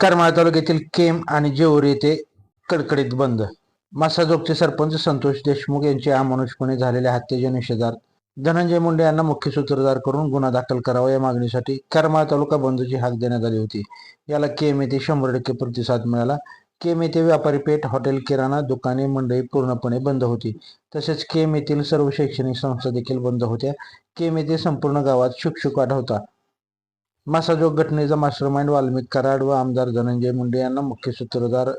करमाळा तालुक्यातील केम आणि जेऊर येथे कडकडीत बंद. मासाजोगचे सरपंच संतोष देशमुख यांचे अमानुषपणे झालेल्या हत्येच्या निषेधार्थ धनंजय मुंडे यांना मुख्य सूत्रधार करून गुन्हा दाखल करावा या मागणीसाठी करमाळा तालुका बंदची हाक देण्यात आली होती. याला केम येथे शंभर टक्के प्रतिसाद मिळाला. केम येथे व्यापारी पेठ हॉटेल किराणा दुकाने मंडई पूर्णपणे बंद होती. तसेच केम येथील सर्व शैक्षणिक संस्था देखील बंद होत्या. केम येथे संपूर्ण गावात शुकशुकाट होता. मासाजोग घटनेचा मास्टरमाइंड वाल्मिक कराड व आमदार धनंजय मुंडे यांना मुख्य सूत्रधार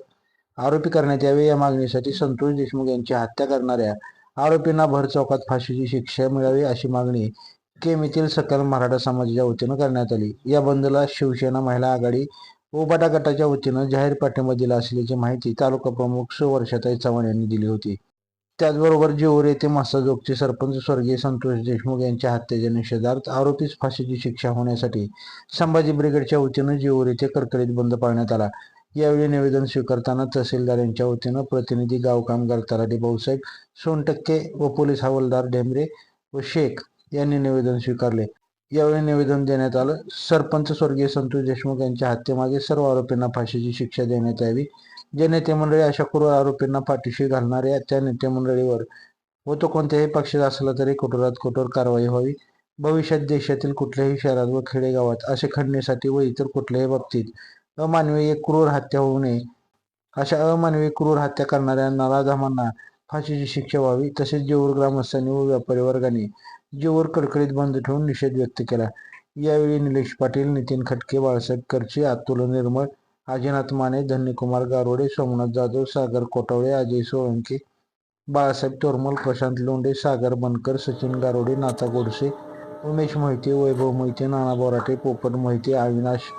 आरोपी करण्यात यावे. या मागणीसाठी संतोष देशमुख यांची हत्या करणाऱ्या आरोपींना भर चौकात फाशीची शिक्षा मिळावी अशी मागणी केम येथील सकल मराठा समाजाच्या वतीनं करण्यात आली. या बंदला शिवसेना महिला आघाडी उबाटा गटाच्या वतीनं जाहीर पाठिंबा दिला असल्याची माहिती तालुका प्रमुख सुवर्षाताई चव्हाण यांनी दिली होती. त्याचबरोबर जेऊर येथे मासाजोगचे सरपंच स्वर्गीय संतोष देशमुख यांच्या हत्येच्या निषेधार्थ आरोपीस फाशीची शिक्षा होण्यासाठी संभाजी ब्रिगेडच्या वतीनं जेऊर येथे कडकडीत बंद पाळण्यात आला. यावेळी निवेदन स्वीकारताना तहसीलदार यांच्या वतीनं प्रतिनिधी गाव कामगार तलाठी भाऊसाहेब सोनटक्के व पोलीस हवालदार ढेमरे व शेख यांनी निवेदन स्वीकारले. यावेळी निवेदन देण्यात आलं सरपंच स्वर्गीय संतोष देशमुख यांच्या हत्येमागे सर्व आरोपींना फाशीची शिक्षा देण्यात यावी जे नेते मंडळी अशा क्रूर आरोपींना पाठीशी घालणाऱ्या त्या नेते मंडळीवर व तो कोणत्याही पक्षात असला तरी कठोरात कठोर कारवाई व्हावी. भविष्यात देशातील कुठल्याही शहरात व खेडेगावात असे खंडणीसाठी व इतर कुठल्याही बाबतीत अमानवीय क्रूर हत्या होऊ नये. अशा अमानवीय क्रूर हत्या करणाऱ्या नराधमांना फाशीची शिक्षा व्हावी. तसेच जेऊर ग्रामस्थांनी व व्यापारी वर्गाने जेऊर कडकडीत बंद ठेवून निषेध व्यक्त केला. यावेळी निलेश पाटील नितीन खटके बाळासाहेब करचे अतुल निर्मळ आजीनाथ माने धन्यकुमार गारोडे सोमनाथ जाधव सागर कोटावळे अजय सोळंके बाळासाहेब तोरमल प्रशांत लोंढे सागर बनकर सचिन गारोडे नाथा गोडसे उमेश मोहिते वैभव मोहिते नाना बोराटे पोपट मोहिते अविनाश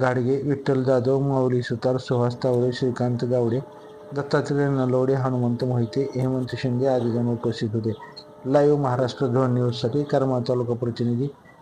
गाडगे विठ्ठल जाधव माऊली सुतार सुहास तावडे श्रीकांत गावडे दत्तात्रय नलवडे हनुमंत मोहिते हेमंत शिंदे आदी जण उपस्थित होते. लाईव्ह महाराष्ट्र झोन न्यूजसाठी करमाळ तालुका प्रतिनिधी